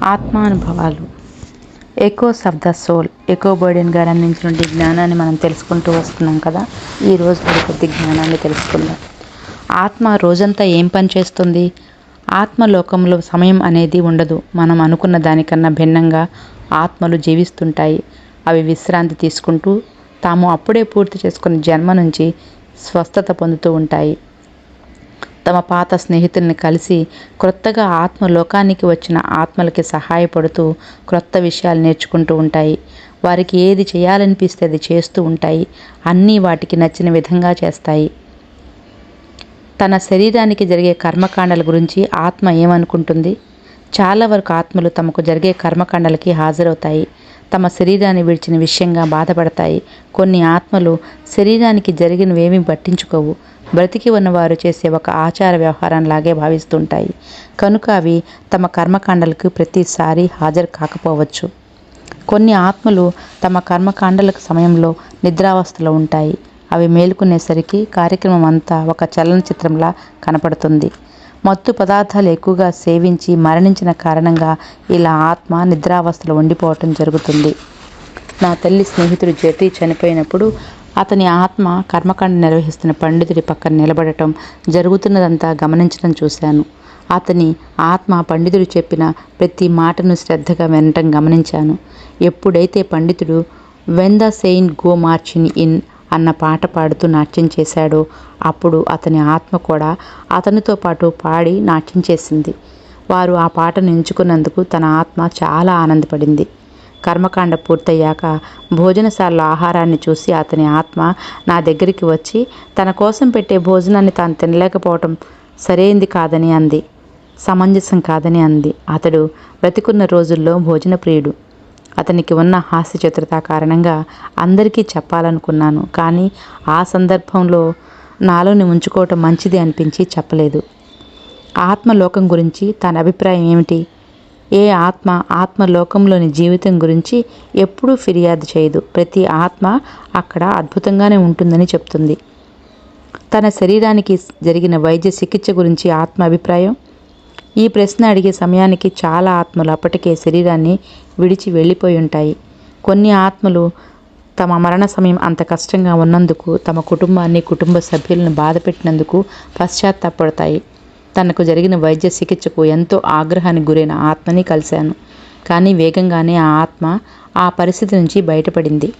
ఆత్మానుభవాలు. Echoes of the soul echo burden గారు అందించిన జ్ఞానాన్ని మనం తెలుసుకుంటూ వస్తున్నాం కదా. ఈ రోజు మరి కొద్ది జ్ఞానాన్ని తెలుసుకుందాం. ఆత్మ రోజంతా ఏం పని చేస్తుంది? ఆత్మలోకంలో సమయం అనేది ఉండదు. మనం అనుకున్న దానికన్నా భిన్నంగా ఆత్మలు జీవిస్తుంటాయి. అవి విశ్రాంతి తీసుకుంటూ తాము అప్పుడే పూర్తి చేసుకున్న జన్మ నుంచి స్వస్థత పొందుతూ ఉంటాయి. తమ పాత స్నేహితుల్ని కలిసి క్రొత్తగా ఆత్మ లోకానికి వచ్చిన ఆత్మలకి సహాయపడుతూ క్రొత్త విషయాలు నేర్చుకుంటూ ఉంటాయి. వారికి ఏది చేయాలనిపిస్తే అది చేస్తూ ఉంటాయి. అన్నీ వాటికి నచ్చిన విధంగా చేస్తాయి. తన శరీరానికి జరిగే కర్మకాండల గురించి ఆత్మ ఏమనుకుంటుంది? చాలా వరకు ఆత్మలు తమకు జరిగే కర్మకాండలకి హాజరవుతాయి. తమ శరీరాన్ని విడిచిన విషయంగా బాధపడతాయి. కొన్ని ఆత్మలు శరీరానికి జరిగినవేమీ పట్టించుకోవు. బ్రతికి ఉన్నవారు చేసే ఒక ఆచార వ్యవహారంలాగే భావిస్తుంటాయి. కనుక అవి తమ కర్మకాండలకు ప్రతిసారి హాజరు కాకపోవచ్చు. కొన్ని ఆత్మలు తమ కర్మకాండలకు సమయంలో నిద్రావస్థలో ఉంటాయి. అవి మేలుకునేసరికి కార్యక్రమం అంతా ఒక చలనచిత్రంలా కనపడుతుంది. మత్తు పదార్థాలు ఎక్కువగా సేవించి మరణించిన కారణంగా ఇలా ఆత్మ నిద్రావస్థలో ఉండిపోవటం జరుగుతుంది. నా తల్లి స్నేహితుడు జటి చనిపోయినప్పుడు అతని ఆత్మ కర్మకాండ నిర్వహిస్తున్న పండితుడి పక్కన నిలబడటం జరుగుతున్నదంతా గమనించడం చూశాను. అతని ఆత్మ పండితుడు చెప్పిన ప్రతి మాటను శ్రద్ధగా వినటం గమనించాను. ఎప్పుడైతే పండితుడు when the saint go marching in అన్న పాట పాడుతూ నాట్యం చేశాడో అప్పుడు అతని ఆత్మ కూడా అతనితో పాటు పాడి నాట్యం చేసింది. వారు ఆ పాటను ఎంచుకున్నందుకు తన ఆత్మ చాలా ఆనందపడింది. కర్మకాండ పూర్తయ్యాక భోజనశాలలో ఆహారాన్ని చూసి అతని ఆత్మ నా దగ్గరికి వచ్చి తన కోసం పెట్టే భోజనాన్ని తాను తినలేకపోవటం సరైంది కాదని అంది. సమంజసం కాదని అంది. అతడు బ్రతికున్న రోజుల్లో భోజన ప్రియుడు అతనికి ఉన్న హాస్యచతురత కారణంగా అందరికీ చెప్పాలనుకున్నాను కానీ ఆ సందర్భంలో నాలోని ఉంచుకోవటం మంచిది అనిపించి చెప్పలేదు. ఆత్మలోకం గురించి తన అభిప్రాయం ఏమిటి? ఏ ఆత్మ ఆత్మలోకంలోని జీవితం గురించి ఎప్పుడూ ఫిర్యాదు చేయదు. ప్రతి ఆత్మ అక్కడ అద్భుతంగానే ఉంటుందని చెప్తుంది. తన శరీరానికి జరిగిన వైద్య చికిత్స గురించి ఆత్మ అభిప్రాయం? ఈ ప్రశ్న అడిగే సమయానికి చాలా ఆత్మలు అప్పటికే శరీరాన్ని విడిచి వెళ్ళిపోయి ఉంటాయి. కొన్ని ఆత్మలు తమ మరణ సమయం అంత కష్టంగా ఉన్నందుకు తమ కుటుంబాన్ని కుటుంబ సభ్యులను బాధపెట్టినందుకు పశ్చాత్తాపడతాయి తనకు జరిగిన వైద్య చికిత్సకు ఎంతో ఆగ్రహానికి గురైన ఆత్మని కలిశాను. కానీ వేగంగానే ఆ ఆత్మ ఆ పరిస్థితి నుంచి బయటపడింది.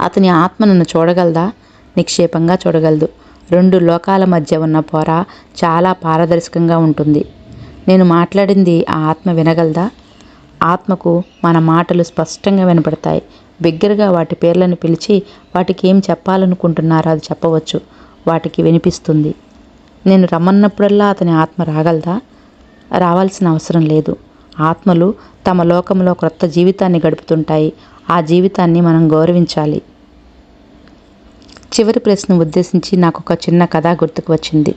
అతని ఆత్మ నన్ను చూడగలదా? నిక్షేపంగా చూడగలదు. రెండు లోకాల మధ్య ఉన్న పొర చాలా పారదర్శకంగా ఉంటుంది. నేను మాట్లాడింది ఆ ఆత్మ వినగలదా? ఆత్మకు మన మాటలు స్పష్టంగా వినపడతాయి. బిగ్గరగా వాటి పేర్లను పిలిచి వాటికి ఏం చెప్పాలనుకుంటున్నారో అది చెప్పవచ్చు. వాటికి వినిపిస్తుంది. నేను రమ్మన్నప్పుడల్లా అతని ఆత్మ రాగలదా? రావాల్సిన అవసరం లేదు. ఆత్మలు తమ లోకంలో క్రొత్త జీవితాన్ని గడుపుతుంటాయి. ఆ జీవితాన్ని మనం గౌరవించాలి. చివరి ప్రశ్న ఉద్దేశించి నాకు ఒక చిన్న కథ గుర్తుకు వచ్చింది.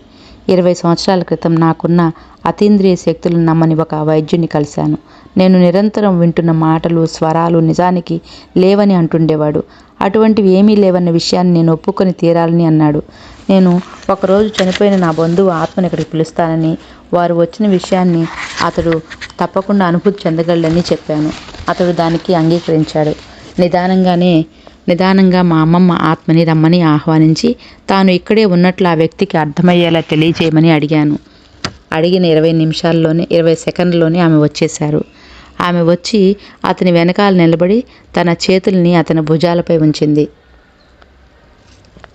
ఇరవై సంవత్సరాల క్రితం నాకున్న అతీంద్రియ శక్తులు నమ్మని ఒక వైద్యుని కలిశాను. నేను నిరంతరం వింటున్న మాటలు స్వరాలు నిజానికి లేవని అంటుండేవాడు. అటువంటివి ఏమీ లేవన్న విషయాన్ని నేను ఒప్పుకొని తీరాలని అన్నాడు. నేను ఒకరోజు చనిపోయిన నా బంధువు ఆత్మని ఇక్కడికి పిలుస్తానని వారు వచ్చిన విషయాన్ని అతడు తప్పకుండా అనుభూతి చెందగలడని చెప్పాను. అతడు దానికి అంగీకరించాడు. నిదానంగానే నిదానంగా మా అమ్మమ్మ ఆత్మని రమ్మని ఆహ్వానించి తాను ఇక్కడే ఉన్నట్లు ఆ వ్యక్తికి అర్థమయ్యేలా తెలియజేయమని అడిగాను. అడిగిన ఇరవై నిమిషాల్లోనే ఇరవై సెకండ్లోనే ఆమె వచ్చేశారు. ఆమె వచ్చి అతని వెనకాల నిలబడి తన చేతుల్ని అతని భుజాలపై ఉంచింది.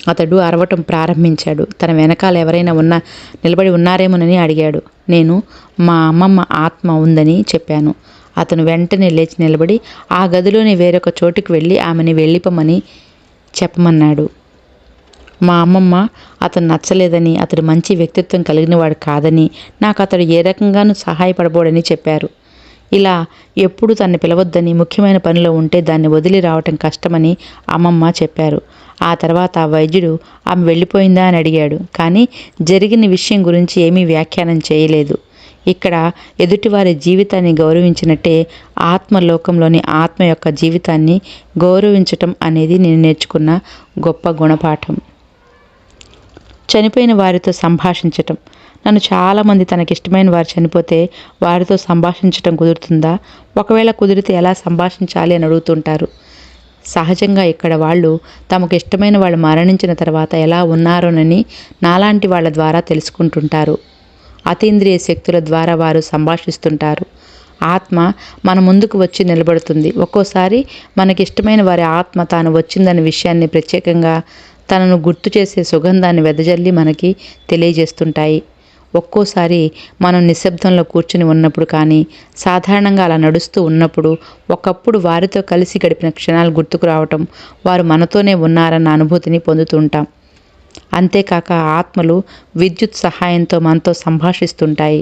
అతడు అరవటం ప్రారంభించాడు. తన వెనకాల ఎవరైనా ఉన్న నిలబడి ఉన్నారేమోనని అడిగాడు. నేను మా అమ్మమ్మ ఆత్మ ఉందని చెప్పాను. అతను వెంటనే లేచి నిలబడి ఆ గదిలోని వేరొక చోటుకి వెళ్ళి ఆమెని వెళ్ళిపోమని చెప్పమన్నాడు. మా అమ్మమ్మ అతను నచ్చలేదని అతడు మంచి వ్యక్తిత్వం కలిగినవాడు కాదని నాకు అతడు ఏ రకంగానూ సహాయపడబోడని చెప్పారు. ఇలా ఎప్పుడు తన్ని పిలవద్దని ముఖ్యమైన పనిలో ఉంటే దాన్ని వదిలి రావటం కష్టమని అమ్మమ్మ చెప్పారు. ఆ తర్వాత ఆ వైద్యుడు ఆమె వెళ్ళిపోయిందా? అని అడిగాడు. కానీ జరిగిన విషయం గురించి ఏమీ వ్యాఖ్యానం చేయలేదు. ఇక్కడ ఎదుటివారి జీవితాన్ని గౌరవించినట్టే ఆత్మలోకంలోని ఆత్మ యొక్క జీవితాన్ని గౌరవించటం అనేది నేను నేర్చుకున్న గొప్ప గుణపాఠం. చనిపోయిన వారితో సంభాషించటం. నన్ను చాలామంది తనకిష్టమైన వారు చనిపోతే వారితో సంభాషించటం కుదురుతుందా? ఒకవేళ కుదిరితే ఎలా సంభాషించాలి అని అడుగుతుంటారు. సహజంగా ఇక్కడ వాళ్ళు తమకు ఇష్టమైన వాళ్ళు మరణించిన తర్వాత ఎలా ఉన్నారోనని నాలాంటి వాళ్ళ ద్వారా తెలుసుకుంటుంటారు. అతీంద్రియ శక్తుల ద్వారా వారు సంభాషిస్తుంటారు. ఆత్మ మన ముందుకు వచ్చి నిలబడుతుంది. ఒక్కోసారి మనకిష్టమైన వారి ఆత్మ తాను వచ్చిందనే విషయాన్ని ప్రత్యేకంగా తనను గుర్తు చేసే సుగంధాన్ని వెదజల్లి మనకి తెలియజేస్తుంటాయి. ఒక్కోసారి మనం నిశ్శబ్దంలో కూర్చుని ఉన్నప్పుడు కానీ సాధారణంగా అలా నడుస్తూ ఉన్నప్పుడు ఒకప్పుడు వారితో కలిసి గడిపిన క్షణాలు గుర్తుకు రావటం వారు మనతోనే ఉన్నారన్న అనుభూతిని పొందుతుంటాం అంతేకాక ఆత్మలు విద్యుత్ సహాయంతో మనతో సంభాషిస్తుంటాయి.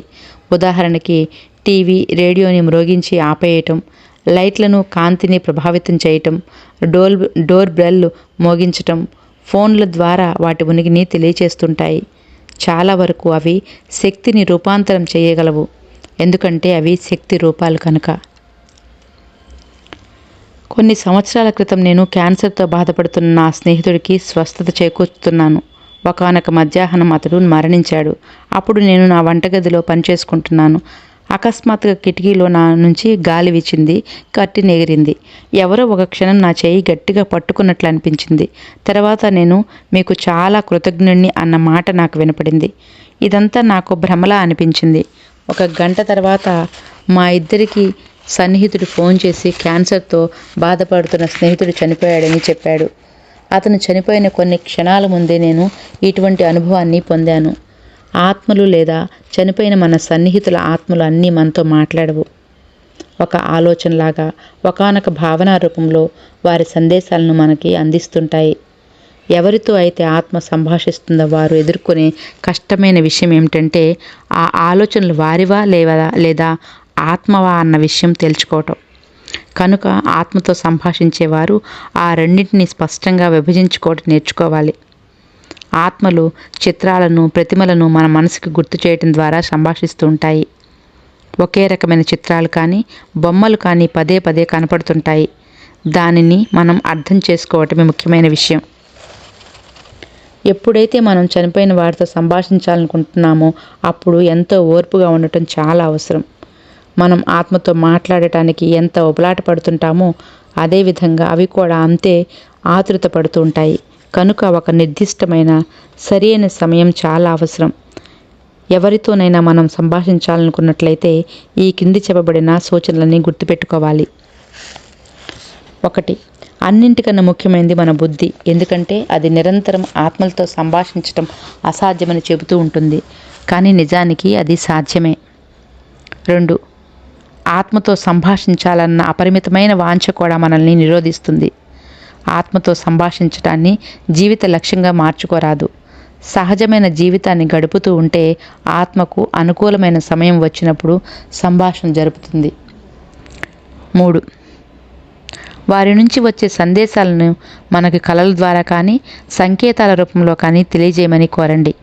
ఉదాహరణకి టీవీ రేడియోని మ్రోగించి ఆపేయటం లైట్లను కాంతిని ప్రభావితం చేయటం డోర్ డోర్ బెల్ మోగించటం ఫోన్ల ద్వారా వాటి ఉనికిని తెలియచేస్తుంటాయి. చాలా వరకు అవి శక్తిని రూపాంతరం చేయగలవు. ఎందుకంటే అవి శక్తి రూపాలు కనుక. కొన్ని సంవత్సరాల క్రితం నేను క్యాన్సర్తో బాధపడుతున్న నా స్నేహితుడికి స్వస్థత చేకూర్చుతున్నాను. ఒకనొక మధ్యాహ్నం అతడు మరణించాడు. అప్పుడు నేను నా వంటగదిలో పనిచేసుకుంటున్నాను. అకస్మాత్తుగా కిటికీలో నా నుంచి గాలి విచ్చింది కట్టి ఎగిరింది ఎవరో ఒక క్షణం నా చేయి గట్టిగా పట్టుకున్నట్లు అనిపించింది. తర్వాత నేను మీకు చాలా కృతజ్ఞుణ్ణి అన్న మాట నాకు వినపడింది. ఇదంతా నాకు భ్రమలా అనిపించింది. ఒక గంట తర్వాత మా ఇద్దరికి సన్నిహితుడు ఫోన్ చేసి క్యాన్సర్తో బాధపడుతున్న స్నేహితుడు చనిపోయాడని చెప్పాడు. అతను చనిపోయిన కొన్ని క్షణాల ముందే నేను ఇటువంటి అనుభవాన్ని పొందాను. ఆత్మలు లేదా చనిపోయిన మన సన్నిహితుల ఆత్మలు అన్నీ మనతో మాట్లాడవు. ఒక ఆలోచనలాగా ఒకానొక భావన రూపంలో వారి సందేశాలను మనకి అందిస్తుంటాయి. ఎవరితో అయితే ఆత్మ సంభాషిస్తుందో వారు ఎదుర్కొనే కష్టమైన విషయం ఏమిటంటే ఆ ఆలోచనలు వారివా లేవా లేదా ఆత్మవా అన్న విషయం తెలుసుకోవటం. కనుక ఆత్మతో సంభాషించేవారు ఆ రెండింటిని స్పష్టంగా విభజించుకోవటం నేర్చుకోవాలి. ఆత్మలు చిత్రాలను ప్రతిమలను మన మనసుకి గుర్తు చేయటం ద్వారా సంభాషిస్తూ ఉంటాయి. ఒకే రకమైన చిత్రాలు కానీ బొమ్మలు కానీ పదే పదే కనపడుతుంటాయి. దానిని మనం అర్థం చేసుకోవటమే ముఖ్యమైన విషయం. ఎప్పుడైతే మనం చనిపోయిన వారితో సంభాషించాలనుకుంటున్నామో అప్పుడు ఎంతో ఓర్పుగా ఉండటం చాలా అవసరం. మనం ఆత్మతో మాట్లాడటానికి ఎంత ఉబలాట పడుతుంటామో అదేవిధంగా అవి కూడా అంతే ఆతృత పడుతుంటాయి ఉంటాయి. కనుక ఒక నిర్దిష్టమైన సరైన సమయం చాలా అవసరం. ఎవరితోనైనా మనం సంభాషించాలనుకున్నట్లయితే ఈ కింది చెప్పబడిన సూచనలని గుర్తుపెట్టుకోవాలి. ఒకటి అన్నింటికన్నా ముఖ్యమైనది మన బుద్ధి. ఎందుకంటే అది నిరంతరం ఆత్మలతో సంభాషించటం అసాధ్యమని చెబుతూ ఉంటుంది. కానీ నిజానికి అది సాధ్యమే. రెండు ఆత్మతో సంభాషించాలన్న అపరిమితమైన వాంఛ కూడా మనల్ని నిరోధిస్తుంది. ఆత్మతో సంభాషించటాన్ని జీవిత లక్ష్యంగా మార్చుకోరాదు. సహజమైన జీవితాన్ని గడుపుతూ ఉంటే ఆత్మకు అనుకూలమైన సమయం వచ్చినప్పుడు సంభాషణ జరుపుతుంది. మూడు. వారి నుంచి వచ్చే సందేశాలను మనకి కళల ద్వారా కానీ సంకేతాల రూపంలో కానీ తెలియజేయమని కోరండి.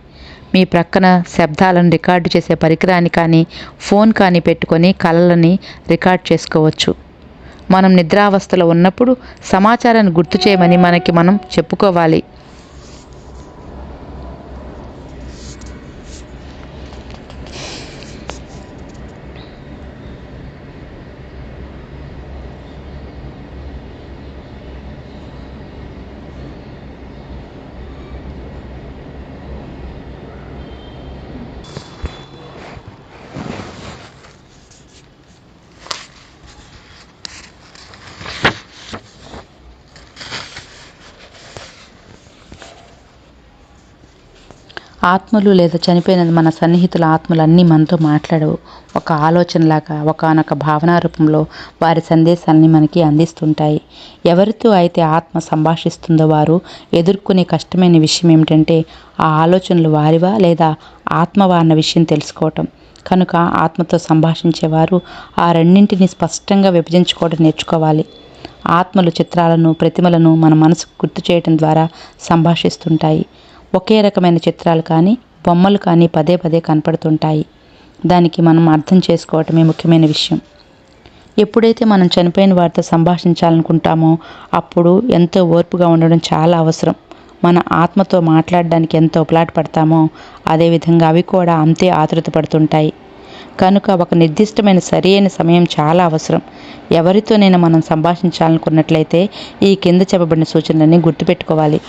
మీ ప్రక్కన శబ్దాలను రికార్డు చేసే పరికరాన్ని కానీ ఫోన్ కానీ పెట్టుకొని కళలని రికార్డ్ చేసుకోవచ్చు. మనం నిద్రావస్థలో ఉన్నప్పుడు సమాచారాన్ని గుర్తు చేయమని మనకి మనం చెప్పుకోవాలి. ఆత్మలు లేదా చనిపోయిన మన సన్నిహితుల ఆత్మలు అన్నీ మనతో మాట్లాడవు. ఒక ఆలోచనలాగా ఒకనొక భావనా రూపంలో వారి సందేశాన్ని మనకి అందిస్తుంటాయి. ఎవరితో అయితే ఆత్మ సంభాషిస్తుందో వారు ఎదుర్కొనే కష్టమైన విషయం ఏమిటంటే ఆ ఆలోచనలు వారివా లేదా ఆత్మవా అన్న విషయం తెలుసుకోవటం. కనుక ఆత్మతో సంభాషించేవారు ఆ రెండింటిని స్పష్టంగా విభజించుకోవడం నేర్చుకోవాలి. ఆత్మలు చిత్రాలను ప్రతిమలను మన మనసుకు గుర్తు చేయటం ద్వారా సంభాషిస్తుంటాయి. ఒకే రకమైన చిత్రాలు కానీ బొమ్మలు కానీ పదే పదే కనపడుతుంటాయి. దానికి మనం అర్థం చేసుకోవటమే ముఖ్యమైన విషయం. ఎప్పుడైతే మనం చనిపోయిన వారితో సంభాషించాలనుకుంటామో అప్పుడు ఎంతో ఓర్పుగా ఉండడం చాలా అవసరం. మన ఆత్మతో మాట్లాడడానికి ఎంత ఉపలాట పడతామో అదేవిధంగా అవి కూడా అంతే ఆతృత పడుతుంటాయి. కనుక ఒక నిర్దిష్టమైన సరి అయిన సమయం చాలా అవసరం. ఎవరితోనైనా మనం సంభాషించాలనుకున్నట్లయితే ఈ కింద చెప్పబడిన సూచనలన్నీ గుర్తుపెట్టుకోవాలి.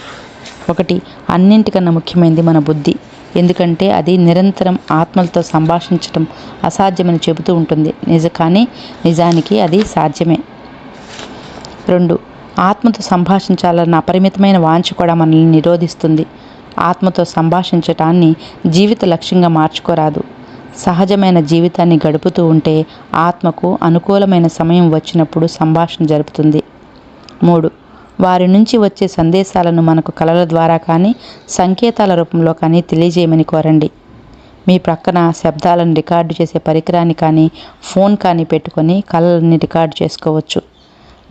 ఒకటి అన్నింటికన్నా ముఖ్యమైనది మన బుద్ధి. ఎందుకంటే అది నిరంతరం ఆత్మలతో సంభాషించడం అసాధ్యమని చెబుతూ ఉంటుంది. నిజ కానీ నిజానికి అది సాధ్యమే. రెండు ఆత్మతో సంభాషించాలన్న అపరిమితమైన వాంఛ కూడా మనల్ని నిరోధిస్తుంది. ఆత్మతో సంభాషించటాన్ని జీవిత లక్ష్యంగా మార్చుకోరాదు. సహజమైన జీవితాన్ని గడుపుతూ ఉంటే ఆత్మకు అనుకూలమైన సమయం వచ్చినప్పుడు సంభాషణ జరుపుతుంది. మూడు వారి నుంచి వచ్చే సందేశాలను మనకు కళల ద్వారా కానీ సంకేతాల రూపంలో కానీ తెలియజేయమని కోరండి. మీ ప్రక్కన శబ్దాలను రికార్డు చేసే పరికరాన్ని కానీ ఫోన్ కానీ పెట్టుకొని కళలని రికార్డు చేసుకోవచ్చు.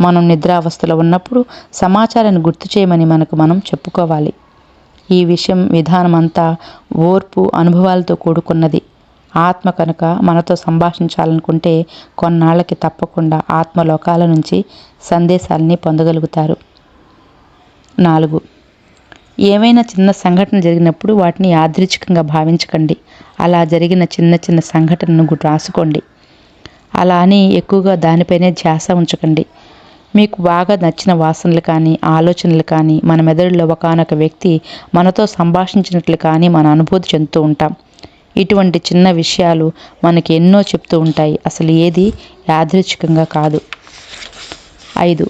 మనం నిద్రావస్థలో ఉన్నప్పుడు సమాచారాన్ని గుర్తు చేయమని మనకు మనం చెప్పుకోవాలి. ఈ విషయం విధానం అంతా ఓర్పు అనుభవాలతో కూడుకున్నది. ఆత్మ కనుక మనతో సంభాషించాలనుకుంటే కొన్నాళ్ళకి తప్పకుండా ఆత్మలోకాల నుంచి సందేశాలని పొందగలుగుతారు. నాలుగు. ఏమైనా చిన్న సంఘటన జరిగినప్పుడు వాటిని యాదృచ్ఛికంగా భావించకండి. అలా జరిగిన చిన్న చిన్న సంఘటనను రాసుకోండి. అలా అని ఎక్కువగా దానిపైనే ధ్యాస ఉంచకండి. మీకు బాగా నచ్చిన వాసనలు కానీ ఆలోచనలు కానీ మన మెదడులో ఒకనొక వ్యక్తి మనతో సంభాషించినట్లు కానీ మన అనుభూతి చెందుతూ ఉంటాం. ఇటువంటి చిన్న విషయాలు మనకి ఎన్నో చెప్తూ ఉంటాయి. అసలు ఏది యాదృచ్ఛికంగా కాదు. ఐదు.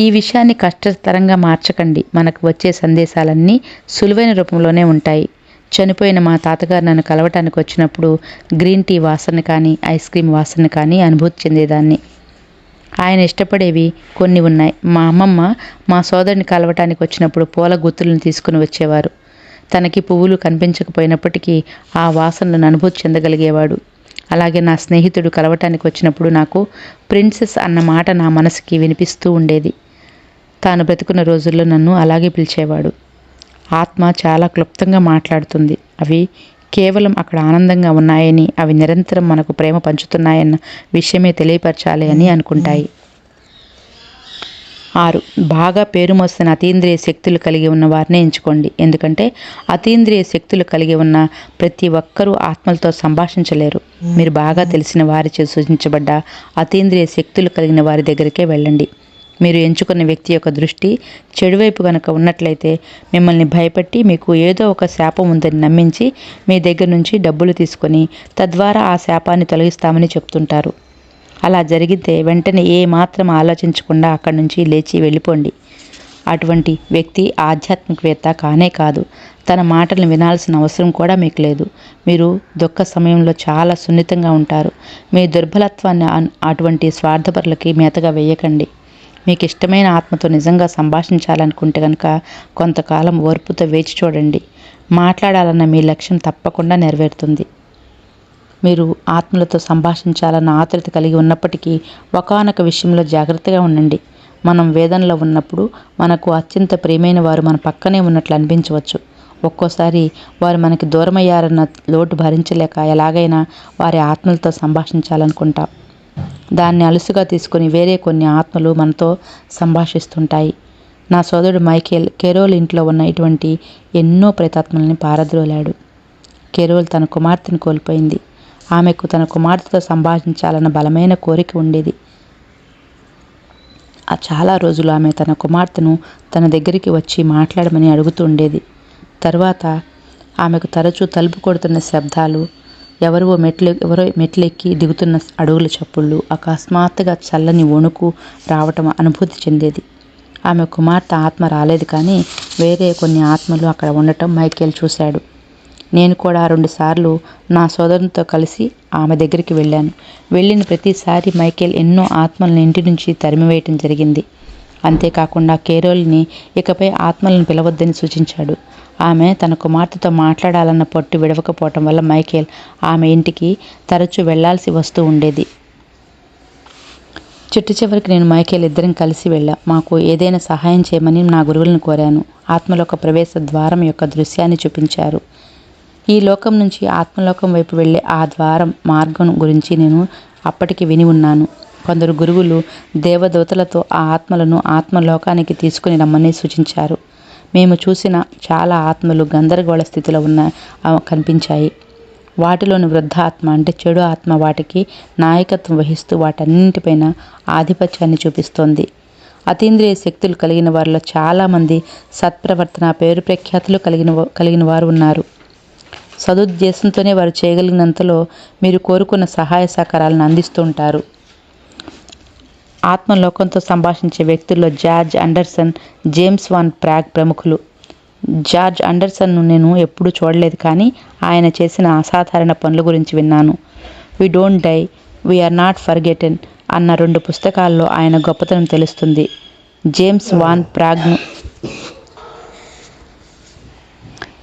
ఈ విషయాన్ని కష్టతరంగా మార్చకండి. మనకు వచ్చే సందేశాలన్నీ సులువైన రూపంలోనే ఉంటాయి. చనిపోయిన మా తాతగారు నన్ను కలవటానికి వచ్చినప్పుడు గ్రీన్ టీ వాసన కానీ ఐస్ క్రీమ్ వాసన కానీ అనుభూతి చెందేదాన్ని. ఆయన ఇష్టపడేవి కొన్ని ఉన్నాయి. మా అమ్మమ్మ మా సోదరుని కలవటానికి వచ్చినప్పుడు పూల గుత్తులను తీసుకుని వచ్చేవారు. తనకి పువ్వులు కనిపించకపోయినప్పటికీ ఆ వాసనలను అనుభూతి చెందగలిగేవాడు. అలాగే నా స్నేహితుడు కలవటానికి వచ్చినప్పుడు నాకు ప్రిన్సెస్ అన్న మాట నా మనసుకి వినిపిస్తూ ఉండేది. తాను బ్రతుకున్న రోజుల్లో నన్ను అలాగే పిలిచేవాడు. ఆత్మ చాలా క్లుప్తంగా మాట్లాడుతుంది. అవి కేవలం అక్కడ ఆనందంగా ఉన్నాయని అవి నిరంతరం మనకు ప్రేమ పంచుతున్నాయన్న విషయమే తెలియపరచాలి అని అనుకుంటాయి. ఆరు. బాగా పేరు మోస్తున్న అతీంద్రియ శక్తులు కలిగి ఉన్న వారిని ఎంచుకోండి. ఎందుకంటే అతీంద్రియ శక్తులు కలిగి ఉన్న ప్రతి ఒక్కరూ ఆత్మలతో సంభాషించలేరు. మీరు బాగా తెలిసిన వారిచే సూచించబడ్డ అతీంద్రియ శక్తులు కలిగిన వారి దగ్గరికే వెళ్ళండి. మీరు ఎంచుకున్న వ్యక్తి యొక్క దృష్టి చెడువైపు కనుక ఉన్నట్లయితే మిమ్మల్ని భయపెట్టి మీకు ఏదో ఒక శాపం ఉందని నమ్మించి మీ దగ్గర నుంచి డబ్బులు తీసుకొని తద్వారా ఆ శాపాన్ని తొలగిస్తామని చెప్తుంటారు. అలా జరిగితే వెంటనే ఏ మాత్రం ఆలోచించకుండా అక్కడి నుంచి లేచి వెళ్ళిపోండి. అటువంటి వ్యక్తి ఆధ్యాత్మికవేత్త కానే కాదు. తన మాటలను వినాల్సిన అవసరం కూడా మీకు లేదు. మీరు దుఃఖ సమయంలో చాలా సున్నితంగా ఉంటారు. మీ దుర్బలత్వాన్ని అటువంటి స్వార్థపరులకి మేతగా వేయకండి. మీకు ఇష్టమైన ఆత్మతో నిజంగా సంభాషించాలనుకుంటే కనుక కొంతకాలం ఓర్పుతో వేచి చూడండి. మాట్లాడాలన్న మీ లక్ష్యం తప్పకుండా నెరవేరుతుంది. మీరు ఆత్మలతో సంభాషించాలన్న ఆతృత కలిగి ఉన్నప్పటికీ ఒకనొక విషయంలో జాగ్రత్తగా ఉండండి. మనం వేదనలో ఉన్నప్పుడు మనకు అత్యంత ప్రియమైన వారు మన పక్కనే ఉన్నట్లు అనిపించవచ్చు. ఒక్కోసారి వారు మనకి దూరమయ్యారన్న లోటు భరించలేక ఎలాగైనా వారి ఆత్మలతో సంభాషించాలనుకుంటాం. దాన్ని అలుసుగా తీసుకొని వేరే కొన్ని ఆత్మలు మనతో సంభాషిస్తుంటాయి. నా సోదరుడు మైకేల్ కెరోల్ ఇంట్లో ఉన్న ఇటువంటి ఎన్నో ప్రేతాత్మల్ని పారద్రోలాడు. కెరోల్ తన కుమార్తెను కోల్పోయింది. ఆమెకు తన కుమార్తెతో సంభాషించాలన్న బలమైన కోరిక ఉండేది. ఆ చాలా రోజులు ఆమె తన కుమార్తెను తన దగ్గరికి వచ్చి మాట్లాడమని అడుగుతూ ఉండేది. తర్వాత ఆమెకు తరచూ తలుపు కొడుతున్న శబ్దాలు ఎవరో మెట్లు ఎవరో మెట్లెక్కి దిగుతున్న అడుగుల చప్పుళ్ళు అకస్మాత్తుగా చల్లని వణుకు రావటం అనుభూతి చెందేది. ఆమె కుమార్తె ఆత్మ రాలేదు కానీ వేరే కొన్ని ఆత్మలు అక్కడ ఉండటం మైకేల్ చూశాడు. నేను కూడా రెండుసార్లు నా సోదరునితో కలిసి ఆమె దగ్గరికి వెళ్ళాను. వెళ్ళిన ప్రతిసారి మైకేల్ ఎన్నో ఆత్మలను ఇంటి నుంచి తరిమివేయటం జరిగింది. అంతేకాకుండా కేరోల్ని ఇకపై ఆత్మలను పిలవద్దని సూచించాడు. ఆమె తన కుమార్తెతో మాట్లాడాలన్న పట్టు విడవకపోవటం వల్ల మైకేల్ ఆమె ఇంటికి తరచూ వెళ్ళాల్సి వస్తూ ఉండేది. చిట్టు చివరికి నేను మైకేల్ ఇద్దరం కలిసి వెళ్ళా. మాకు ఏదైనా సహాయం చేయమని నా గురువులను కోరాను. ఆత్మలోక ప్రవేశ ద్వారం యొక్క దృశ్యాన్ని చూపించారు. ఈ లోకం నుంచి ఆత్మలోకం వైపు వెళ్ళే ఆ ద్వారం మార్గం గురించి నేను అప్పటికి విని ఉన్నాను. కొందరు గురువులు దేవదూతలతో ఆ ఆత్మలను ఆత్మలోకానికి తీసుకుని రమ్మని సూచించారు. మేము చూసిన చాలా ఆత్మలు గందరగోళ స్థితిలో ఉన్న కనిపించాయి. వాటిలోని వృద్ధ ఆత్మ అంటే చెడు ఆత్మ వాటికి నాయకత్వం వహిస్తూ వాటన్నింటిపైన ఆధిపత్యాన్ని చూపిస్తోంది. అతీంద్రియ శక్తులు కలిగిన వారిలో చాలామంది సత్ప్రవర్తన పేరు ప్రఖ్యాతులు కలిగిన కలిగిన వారు ఉన్నారు. సదుద్దేశంతోనే వారు చేయగలిగినంతలో మీరు కోరుకున్న సహాయ సహకారాలను అందిస్తూ ఉంటారు. ఆత్మలోకంతో సంభాషించే వ్యక్తుల్లో George Anderson James Van Praagh ప్రముఖులు. జార్జ్ అండర్సన్ను నేను ఎప్పుడూ చూడలేదు కానీ ఆయన చేసిన అసాధారణ పనుల గురించి విన్నాను. We don't die we're not forgotten అన్న రెండు పుస్తకాల్లో ఆయన గొప్పతనం తెలుస్తుంది. జేమ్స్ వాన్ ప్రాగ్ను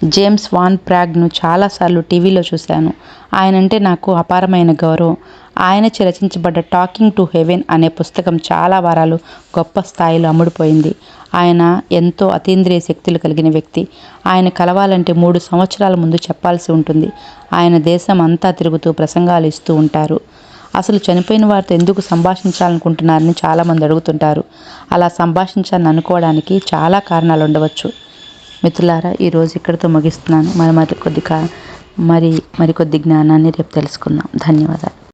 జేమ్స్ వాన్ ప్రాగ్ను చాలాసార్లు టీవీలో చూశాను. ఆయనంటే నాకు అపారమైన గౌరవం. ఆయనచే రచించబడ్డ టాకింగ్ టు హెవెన్ అనే పుస్తకం చాలా వారాలు గొప్ప స్థాయిలో అమ్ముడుపోయింది. ఆయన ఎంతో అతీంద్రియ శక్తులు కలిగిన వ్యక్తి. ఆయన కలవాలంటే మూడు సంవత్సరాల ముందు చెప్పాల్సి ఉంటుంది. ఆయన దేశం అంతా తిరుగుతూ ప్రసంగాలు ఇస్తూ ఉంటారు. అసలు చనిపోయిన వారితో ఎందుకు సంభాషించాలనుకుంటున్నారని చాలామంది అడుగుతుంటారు. అలా సంభాషించాలని అనుకోవడానికి చాలా కారణాలు ఉండవచ్చు. మిత్రులారా ఈరోజు ఇక్కడితో ముగిస్తున్నాను. మరి మరి కొద్ది మరి మరికొద్ది జ్ఞానాన్ని రేపు తెలుసుకుందాం. ధన్యవాదాలు.